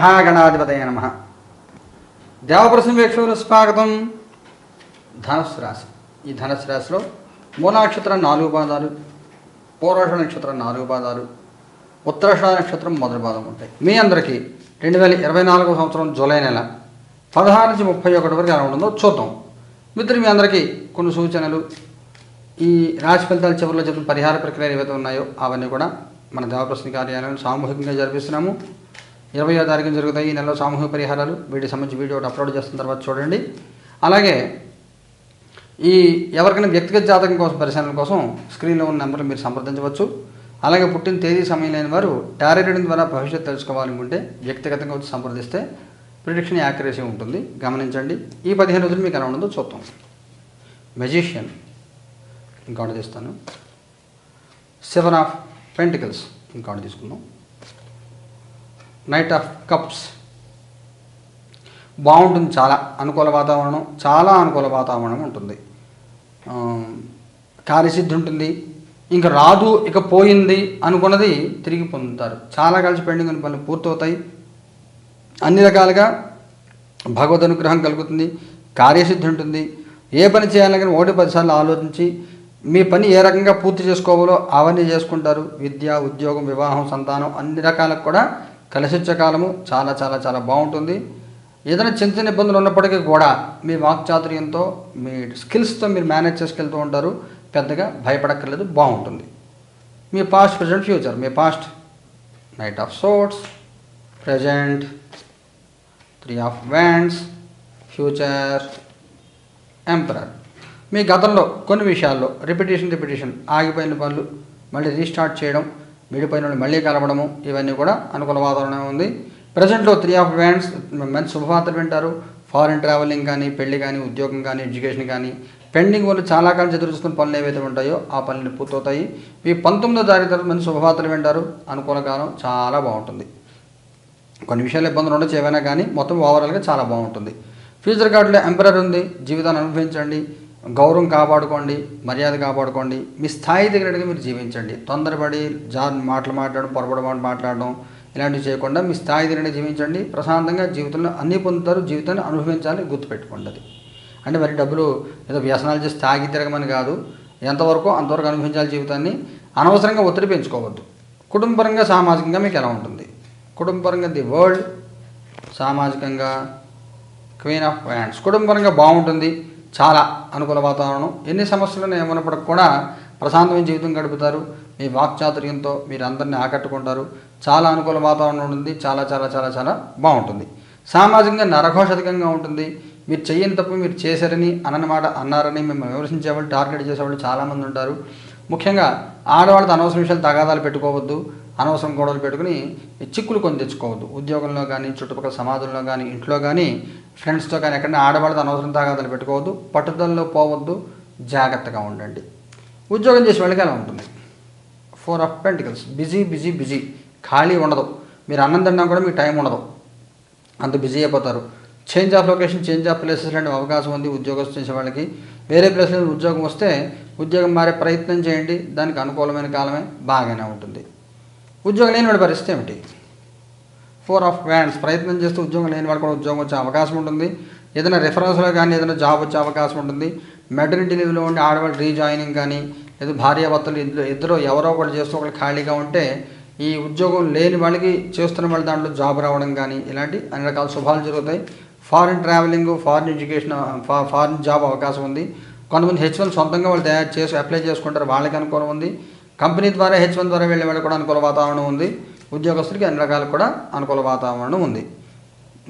మహాగణాధిపతయ నమ. దేవప్రసం వీక్షకులు స్వాగతం. ధనుసు రాశి. ఈ ధనుసు రాశిలో మూలానక్షత్రం నాలుగు పాదాలు పూర్వష నక్షత్రం నాలుగు పాదాలు ఉత్తరాష నక్షత్రం మొదటి పాదం ఉంటాయి. మీ అందరికీ రెండు వేల ఇరవై నాలుగో సంవత్సరం జూలై నెల పదహారు నుంచి ముప్పై ఒకటి వరకు ఎలా ఉంటుందో చూద్దాం. మిత్రులు మీ అందరికీ కొన్ని సూచనలు ఈ రాశి ఫలితాల చివరిలో చెప్పిన పరిహార ప్రక్రియలు ఏవైతే ఉన్నాయో అవన్నీ కూడా మన దేవప్రశ్న కార్యాలయం సామూహికంగా జరిపిస్తున్నాము. ఇరవయో తారీఖున జరుగుతాయి ఈ నెలలో సామూహిక పరిహారాలు. వీటికి సంబంధించి వీడియో ఒకటి అప్లోడ్ చేస్తున్న తర్వాత చూడండి. అలాగే ఈ ఎవరికైనా వ్యక్తిగత జాతకం కోసం పరిశీలన కోసం స్క్రీన్లో ఉన్న నెంబర్లు మీరు సంప్రదించవచ్చు. అలాగే పుట్టిన తేదీ సమయం లేని వారు టారీ రీడింగ్ ద్వారా భవిష్యత్తు తెలుసుకోవాలనుకుంటే వ్యక్తిగతంగా వచ్చి సంప్రదిస్తే ప్రిడిక్షన్ యాక్యురసీ ఉంటుంది. గమనించండి. ఈ పదిహేను రోజులు మీకు ఎలా ఉండదో చూద్దాం. మెజిషియన్ ఇంకోటి తీస్తాను. సెవెన్ ఆఫ్ పెంటికల్స్ ఇంకోటి తీసుకుందాం. నైట్ ఆఫ్ కప్స్ బాగుంటుంది చాలా. అనుకూల వాతావరణం చాలా అనుకూల వాతావరణం ఉంటుంది. కార్యసిద్ధి ఉంటుంది. ఇంకా రాదు ఇక పోయింది అనుకున్నది తిరిగి పొందుతారు. చాలా కలిసి పెండింగ్ అని పనులు పూర్తవుతాయి. అన్ని రకాలుగా భగవద్ అనుగ్రహం కలుగుతుంది. కార్యసిద్ధి ఉంటుంది. ఏ పని చేయాలని ఒకటి పదిసార్లు ఆలోచించి మీ పని ఏ రకంగా పూర్తి చేసుకోవాలో అవన్నీ చేసుకుంటారు. విద్య ఉద్యోగం వివాహం సంతానం అన్ని రకాలకు కూడా కలిసొచ్చే కాలము చాలా చాలా చాలా బాగుంటుంది. ఏదైనా చిన్న చిన్న ఇబ్బందులు ఉన్నప్పటికీ కూడా మీ వాక్చాతుర్యంతో మీ స్కిల్స్తో మీరు మేనేజ్ చేసుకెళ్తూ ఉంటారు. పెద్దగా భయపడక్కర్లేదు. బాగుంటుంది. మీ past present future. Me past. Knight of swords present three of wands future emperor మీ గతంలో కొన్ని విషయాల్లో రిపిటేషన్ రిపిటేషన్ ఆగిపోయిన పనులు మళ్ళీ రీస్టార్ట్ చేయడం విడిపోయిన వాళ్ళు మళ్ళీ కలవడము ఇవన్నీ కూడా అనుకూల వాతావరణం ఉంది. ప్రజెంట్లో త్రీ ఆఫ్ వ్యాండ్స్ మంచి శుభవార్తలు వింటారు. ఫారిన్ ట్రావెలింగ్ కానీ పెళ్ళి కానీ ఉద్యోగం కానీ ఎడ్యుకేషన్ కానీ పెండింగ్ వాళ్ళు చాలా కాలం ఎదురు చూస్తున్న పనులు ఏవైతే ఉంటాయో ఆ పనులు పూర్తవుతాయి. ఈ పంతొమ్మిదో తారీఖు తర్వాత మంచి శుభవార్తలు వింటారు. అనుకూల కాలం చాలా బాగుంటుంది. కొన్ని విషయాలు ఇబ్బందులు ఉండొచ్చు ఏవైనా కానీ మొత్తం ఓవరాల్గా చాలా బాగుంటుంది. ఫ్యూచర్ కార్డులో ఎంపరర్ ఉంది. జీవితాన్ని అనుభవించండి. గౌరవం కాపాడుకోండి మర్యాద కాపాడుకోండి. మీ స్థాయి దగ్గరగా మీరు జీవించండి. తొందరపడి జా మాటలు మాట్లాడడం పొరపడి మాట మాట్లాడడం ఇలాంటివి చేయకుండా మీ స్థాయి తగినట్టు జీవించండి. ప్రశాంతంగా జీవితంలో అన్నీ పొందుతారు జీవితాన్ని అనుభవించాలి గుర్తుపెట్టుకుంటుంది. అంటే మరి డబ్బులు ఏదో వ్యసనాలు చేసి తాగి తిరగమని కాదు. ఎంతవరకు అంతవరకు అనుభవించాలి జీవితాన్ని? అనవసరంగా ఒత్తిడి పెంచుకోవద్దు. కుటుంబపరంగా సామాజికంగా మీకు ఎలా ఉంటుంది? కుటుంబపరంగా ది వరల్డ్ సామాజికంగా క్వీన్ ఆఫ్ వ్యాండ్స్ కుటుంబపరంగా బాగుంటుంది. చాలా అనుకూల వాతావరణం. ఎన్ని సమస్యలు ఏమన్నప్పటికి కూడా ప్రశాంతమైన జీవితం గడుపుతారు. మీ వాక్చాతుర్యంతో మీరు అందరినీ ఆకట్టుకుంటారు. చాలా అనుకూల వాతావరణం ఉంటుంది. చాలా చాలా చాలా చాలా బాగుంటుంది. సామాజికంగా నరఘోషధికంగా ఉంటుంది. మీరు చెయ్యని తప్పు మీరు చేశారని అన్నమాట అన్నారని మిమ్మల్ని విమర్శించేవాళ్ళు టార్గెట్ చేసేవాళ్ళు చాలామంది ఉంటారు. ముఖ్యంగా ఆడవాళ్ళతో అనవసర విషయాలు తగాదాలు పెట్టుకోవద్దు. అనవసరం గొడవలు పెట్టుకుని చిక్కులు కొని తెచ్చుకోవద్దు. ఉద్యోగంలో కానీ చుట్టుపక్కల సమాజంలో కానీ ఇంట్లో కానీ ఫ్రెండ్స్తో కానీ ఎక్కడైనా ఆడవాళ్ళతో అనవసరం తగాదాలు పెట్టుకోవద్దు. పట్టుదలలో పోవద్దు. జాగ్రత్తగా ఉండండి. ఉద్యోగం చేసే వాళ్ళకి అలా ఉంటుంది? Four of pentacles busy busy busy ఖాళీ ఉండదు. మీరు అన్నం తిన్నా కూడా మీకు టైం ఉండదు. అంత బిజీ అయిపోతారు. Change of location change of places లాంటి అవకాశం ఉంది ఉద్యోగం చేసే వాళ్ళకి. వేరే ప్లేస్లో ఉద్యోగం వస్తే ఉద్యోగం మారే ప్రయత్నం చేయండి. దానికి అనుకూలమైన కాలమే బాగానే ఉంటుంది. ఉద్యోగం లేని వాడి పరిస్థితి ఏమిటి? ఫోర్ ఆఫ్ వ్యాండ్స్ ప్రయత్నం చేస్తూ ఉద్యోగం లేని వాడు కూడా ఉద్యోగం వచ్చే అవకాశం ఉంటుంది. ఏదైనా రెఫరెన్స్లో కానీ ఏదైనా జాబ్ వచ్చే అవకాశం ఉంటుంది. మెటర్నిటీ లీవ్లో ఉండి ఆడవాళ్ళు రీజాయినింగ్ కానీ లేదా భార్యాభర్తలు ఇద్దరు ఇద్దరు ఎవరో ఒకటి చేస్తూ ఒకటి ఖాళీగా ఉంటే ఈ ఉద్యోగం లేని వాళ్ళకి చేస్తున్న వాళ్ళ దాంట్లో జాబ్ రావడం కానీ ఇలాంటి అన్ని రకాల శుభాలు జరుగుతాయి. ఫారిన్ ట్రావెలింగ్ ఫారిన్ ఎడ్యుకేషన్ ఫా- ఫారిన్ జాబ్ అవకాశం ఉంది. కొంతమంది హెచ్ వన్ సొంతంగా వాళ్ళు తయారు చేసి అప్లై చేసుకుంటారు. వాళ్ళకి అనుకూలం ఉంది. కంపెనీ ద్వారా హెచ్ వన్ ద్వారా వెళ్ళే వాళ్ళకి కూడా అనుకూల వాతావరణం ఉంది. ఉద్యోగస్తులకి అన్ని రకాలకు కూడా అనుకూల వాతావరణం ఉంది.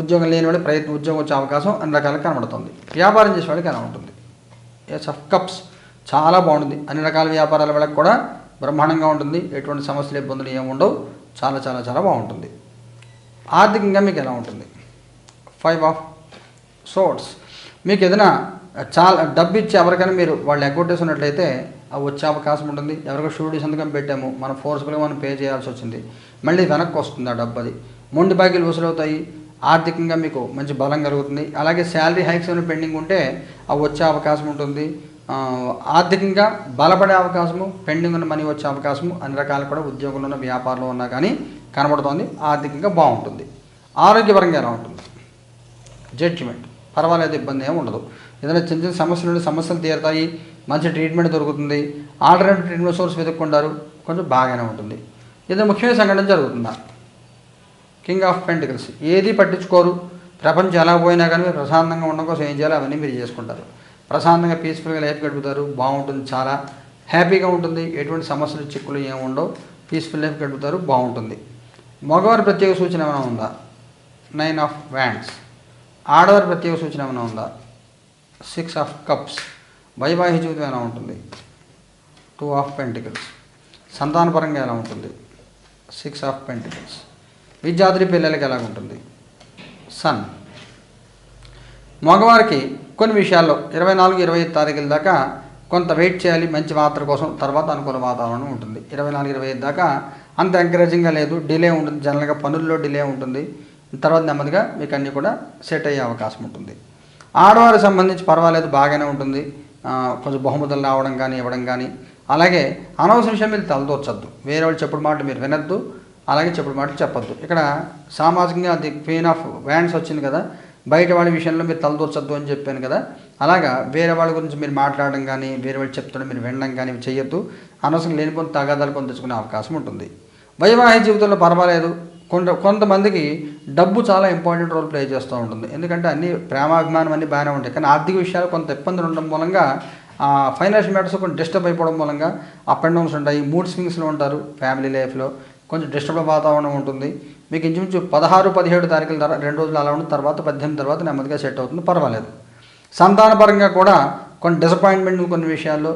ఉద్యోగం లేని వాడి ప్రయత్నం ఉద్యోగం వచ్చే అవకాశం అన్ని రకాలుగా కనబడుతుంది. వ్యాపారం చేసే వాళ్ళకి ఎలా ఉంటుంది ఎస్ ఆఫ్ కప్స్ చాలా బాగుంటుంది. అన్ని రకాల వ్యాపారాల వాళ్ళకి కూడా బ్రహ్మాండంగా ఉంటుంది. ఎటువంటి సమస్యలు ఇబ్బందులు ఏమి ఉండవు. చాలా చాలా చాలా బాగుంటుంది. ఆర్థికంగా మీకు ఎలా ఉంటుంది? ఫైవ్ ఆఫ్ సోర్ట్స్ మీకు ఏదైనా చాలా డబ్బు ఇచ్చి ఎవరికైనా మీరు వాళ్ళు ఎగ్గొట్టేసినట్లయితే వచ్చే అవకాశం ఉంటుంది. ఎవరికో షూరిటీ సంతకం పెట్టాము. మనం ఫోర్స్ఫుల్గా మనం పే చేయాల్సి వచ్చింది. మళ్ళీ వెనక్కి వస్తుంది ఆ డబ్బు అది. మొండి బాకీలు వసూలవుతాయి. ఆర్థికంగా మీకు మంచి బలం కలుగుతుంది. అలాగే శాలరీ హైక్స్ ఏమైనా పెండింగ్ ఉంటే అవి వచ్చే అవకాశం ఉంటుంది. ఆర్థికంగా బలపడే అవకాశము పెండింగ్ ఉన్న మనీ వచ్చే అవకాశము అన్ని రకాలు కూడా ఉద్యోగంలో ఉన్న వ్యాపారంలో ఉన్నా కానీ కనబడుతోంది. ఆర్థికంగా బాగుంటుంది. ఆరోగ్యపరంగా ఎలా ఉంటుంది? జడ్జిమెంట్ పర్వాలేదు ఇబ్బంది ఏమి ఉండదు. ఏదైనా చిన్న చిన్న సమస్యలు సమస్యలు తీరుతాయి. మంచి ట్రీట్మెంట్ దొరుకుతుంది. ఆల్టర్నేటివ్ ట్రీట్మెంట్ సోర్స్ వెతుక్కుంటారు. కొంచెం బాగానే ఉంటుంది. ఇది ముఖ్యమైన సంఘటన జరుగుతుందా? కింగ్ ఆఫ్ పెంటికల్స్ ఏది పట్టించుకోరు. ప్రపంచం ఎలా పోయినా కానీ మీరు ప్రశాంతంగా ఉండడం కోసం ఏం చేయాలో అవన్నీ మీరు చేసుకుంటారు. ప్రశాంతంగా పీస్ఫుల్గా లైఫ్ గడుపుతారు. బాగుంటుంది చాలా. హ్యాపీగా ఉంటుంది. ఎటువంటి సమస్యలు చిక్కులు ఏమి ఉండవు. పీస్ఫుల్ లైఫ్ గడుపుతారు. బాగుంటుంది. మగవారి ప్రత్యేక సూచన ఏమైనా ఉందా? నైన్ ఆఫ్ వ్యాండ్స్ ఆడవారి ప్రత్యేక సూచన ఏమైనా ఉందా? సిక్స్ ఆఫ్ కప్స్ వైవాహిక జీవితం ఎలా ఉంటుంది? టూ ఆఫ్ పెంటికల్స్ సంతానపరంగా ఎలా ఉంటుంది? సిక్స్ ఆఫ్ పెంటికల్స్ విద్యార్థి పిల్లలకి ఎలా ఉంటుంది? సన్ మగవారికి కొన్ని విషయాల్లో ఇరవై నాలుగు ఇరవై ఐదు తారీఖుల దాకా కొంత వెయిట్ చేయాలి మంచి మాత్ర కోసం తర్వాత అనుకూల వాతావరణం ఉంటుంది. ఇరవై నాలుగు ఇరవై ఐదు దాకా అంత ఎంకరేజింగ్గా లేదు డిలే ఉంటుంది. జనరల్గా పనుల్లో డిలే ఉంటుంది. తర్వాత నెమ్మదిగా మీకు అన్నీ కూడా సెట్ అయ్యే అవకాశం ఉంటుంది. ఆడవారికి సంబంధించి పర్వాలేదు బాగానే ఉంటుంది. కొంచెం బహుమతులు రావడం కానీ ఇవ్వడం కానీ. అలాగే అనవసర విషయం మీరు తలదోచద్దు వేరే వాళ్ళు చెప్పుడు మాటలు మీరు వినద్దు. అలాగే చెప్పుడు మాటలు చెప్పద్దు. ఇక్కడ సామాజికంగా అది పెయిన్ ఆఫ్ వ్యాండ్స్ వచ్చింది కదా. బయట వాళ్ళ విషయంలో మీరు తలదూర్చొద్దు అని చెప్పాను కదా. అలాగా వేరే వాళ్ళ గురించి మీరు మాట్లాడడం కానీ వేరే వాళ్ళు చెప్తుంటే మీరు వినడం కానీ చేయొద్దు. అనవసరం లేనిపోయిన తగాదాలు కొని తెచ్చుకునే అవకాశం ఉంటుంది. వైవాహిక జీవితంలో పర్వాలేదు. కొంత కొంతమందికి డబ్బు చాలా ఇంపార్టెంట్ రోల్ ప్లే చేస్తూ ఉంటుంది. ఎందుకంటే అన్ని ప్రేమాభిమానం అన్నీ బాగానే ఉంటాయి. కానీ ఆర్థిక విషయాలు కొంత ఇబ్బందులు ఉండడం మూలంగా ఫైనాన్షియల్ మ్యాటర్స్ కొంచెం డిస్టర్బ్ అయిపోవడం మూలంగా అప్ అండ్ డౌన్స్ ఉంటాయి. మూడ్ స్వింగ్స్లో ఉంటారు ఫ్యామిలీ లైఫ్లో కొంచెం డిస్టర్బ్ వాతావరణం ఉంటుంది. మీకు ఇంచుమించు పదహారు పదిహేడు తారీఖుల తర్వాత రెండు రోజులు అలా ఉంటుంది తర్వాత పద్దెనిమిది తర్వాత నెమ్మదిగా సెట్ అవుతుంది. పర్వాలేదు. సంతానపరంగా కూడా కొన్ని డిసప్పాయింట్మెంట్ కొన్ని విషయాల్లో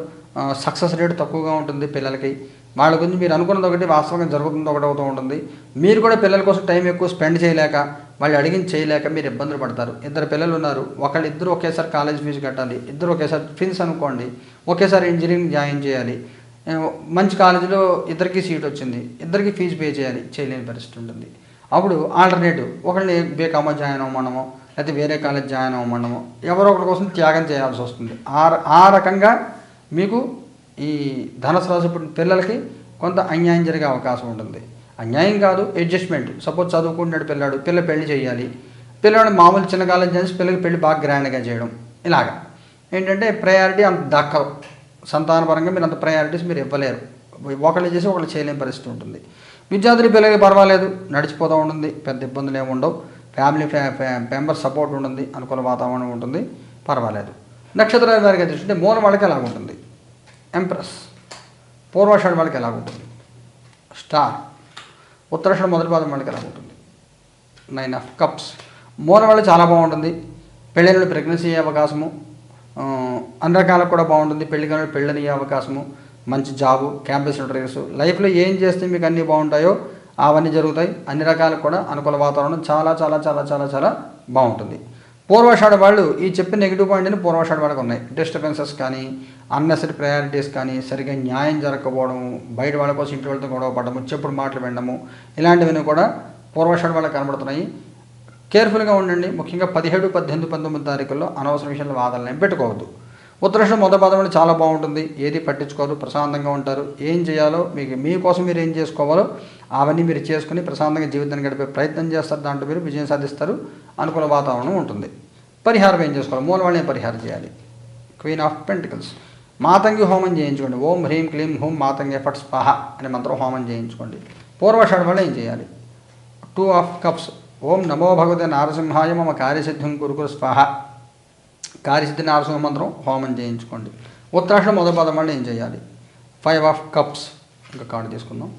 సక్సెస్ రేట్ తక్కువగా ఉంటుంది పిల్లలకి. వాళ్ళ గురించి మీరు అనుకున్నది ఒకటి వాస్తవంగా జరుగుతుంది ఒకటి అవుతూ ఉంటుంది. మీరు కూడా పిల్లల కోసం టైం ఎక్కువ స్పెండ్ చేయలేక వాళ్ళు అడిగిన చేయలేక మీరు ఇబ్బందులు పడతారు. ఇద్దరు పిల్లలు ఉన్నారు. ఒకళ్ళు ఇద్దరు ఒకేసారి కాలేజ్ ఫీజు కట్టాలి. ఇద్దరు ఒకేసారి ట్విన్స్ అనుకోండి. ఒకేసారి ఇంజనీరింగ్ జాయిన్ చేయాలి. మంచి కాలేజీలో ఇద్దరికి సీట్ వచ్చింది. ఇద్దరికి ఫీజు పే చేయాలి. చేయలేని పరిస్థితి ఉంటుంది. అప్పుడు ఆల్టర్నేటివ్ ఒకరిని బీకామో జాయిన్ అవ్వమనమో లేకపోతే వేరే కాలేజ్ జాయిన్ అవ్వమనమో ఎవరో ఒకరి కోసం త్యాగం చేయాల్సి వస్తుంది. ఆ ఆ రకంగా మీకు ఈ ధనసు రాశి పుట్టిన పిల్లలకి కొంత అన్యాయం జరిగే అవకాశం ఉంటుంది. అన్యాయం కాదు అడ్జస్ట్మెంట్ సపోజ్ చదువుకుంటున్నాడు పిల్లాడు పిల్ల పెళ్ళి చేయాలి. పిల్లవాడు మామూలు చిన్న చేసి పిల్లకి పెళ్ళి బాగా గ్రాండ్గా చేయడం. ఇలాగా. ఏంటంటే ప్రయారిటీ అంత దక్కవు సంతానపరంగా మీరు అంత ప్రయారిటీస్ మీరు ఇవ్వలేరు. ఒకళ్ళు చేసి ఒకళ్ళు చేయలేని పరిస్థితి ఉంటుంది. విద్యార్థులు పిల్లలకి పర్వాలేదు నడిచిపోతూ ఉంటుంది పెద్ద ఇబ్బందులు ఏమి ఉండవు. ఫ్యామిలీ మెంబర్ సపోర్ట్ ఉంటుంది అనుకూల వాతావరణం ఉంటుంది పర్వాలేదు. నక్షత్రాల వారికి చూస్తుంటే మూల వాళ్ళకి ఎలాగుంటుంది. ఎంప్రెస్ పూర్వాషాఢ వాళ్ళకి ఎలాగుంటుంది స్టార్ ఉత్తరాషాఢ మొదటి పాదం వాళ్ళకి ఎలాగుంటుంది నైన్ ఆఫ్ కప్స్ మూల వాళ్ళు చాలా బాగుంటుంది. పెళ్ళిళ్ళు ప్రెగ్నెన్సీ అయ్యే అవకాశము. అన్ని రకాలకు కూడా బాగుంటుంది. పెళ్ళి కానీ పెళ్ళని అయ్యే అవకాశము. మంచి జాబు క్యాంపస్ ఇంటర్వ్యూస్ లైఫ్లో ఏం చేస్తే మీకు అన్నీ బాగుంటాయో అవన్నీ జరుగుతాయి. అన్ని రకాలకు కూడా అనుకూల వాతావరణం చాలా చాలా చాలా చాలా చాలా బాగుంటుంది. పూర్వాషాఢ వాళ్ళు ఈ చెప్పిన నెగిటివ్ పాయింట్ అని పూర్వాషాఢ వాళ్ళకి ఉన్నాయి. డిస్టర్బెన్సెస్ కానీ అన్నెసరీ ప్రయారిటీస్ కానీ సరిగ్గా న్యాయం జరగకపోవడము బయట వాళ్ళ కోసం ఇంటి వాళ్ళతో గొడవ పడము చెప్పుడు మాటలు వినడము ఇలాంటివన్నీ కూడా పూర్వాషాఢ వాళ్ళకి కనబడుతున్నాయి. కేర్ఫుల్గా ఉండండి. ముఖ్యంగా పదిహేడు పద్దెనిమిది పంతొమ్మిది తారీఖుల్లో అనవసర విషయంలో వాదనలు పెట్టుకోవద్దు. ఉత్తరాషం మొదటి పాదంలో చాలా బాగుంటుంది. ఏది పట్టించుకోరు ప్రశాంతంగా ఉంటారు. ఏం చేయాలో మీకు మీకోసం మీరు ఏం చేసుకోవాలో అవన్నీ మీరు చేసుకుని ప్రశాంతంగా జీవితాన్ని గడిపే ప్రయత్నం చేస్తారు. దాంట్లో మీరు విజయం సాధిస్తారు. అనుకూల వాతావరణం ఉంటుంది. పరిహారం ఏం చేసుకోవాలి? మూలవాళ్ళని పరిహారం చేయాలి? Queen of pentacles. మాతంగి హోమం చేయించుకోండి. ఓం హ్రీం క్లీం హోం మాతంగి ఎఫర్ట్స్ స్పాహ అనే మంత్రం హోమం చేయించుకోండి. పూర్వ వల్ల ఏం చేయాలి? Two of cups. ఓం నమో భగవతే నారసింహాయ మమ కార్యసిద్ధిం కురుకురు స్వాహ కార్యసిద్ధి నారసింహ మంత్రం హోమం చేయించుకోండి. ఉత్తరాక్షణ మొదటి పదం వల్ల ఏం చేయాలి? Five of cups. ఇంకా కార్డు తీసుకుందాం.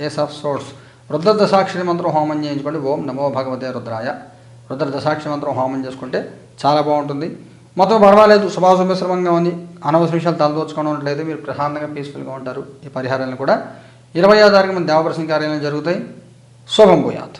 Ace of swords. రుద్ర దశాక్షరి మంత్రం హోమం చేయించుకోండి. ఓం నమో భగవతే రుద్రాయ. రుద్ర దశాక్షరి మంత్రం హోమం చేసుకుంటే చాలా బాగుంటుంది. మొత్తం పర్వాలేదు శుభాశుభ మిశ్రమంగా ఉంది. అనవసర విషయాలు తలదోచుకోవడం మీరు ప్రశాంతంగా పీస్ఫుల్గా ఉంటారు. ఈ పరిహారాలను కూడా ఇరవై తారీఖు మన దేవప్రసన్న కార్యాలయం జరుగుతాయి. శుభం పోయాత్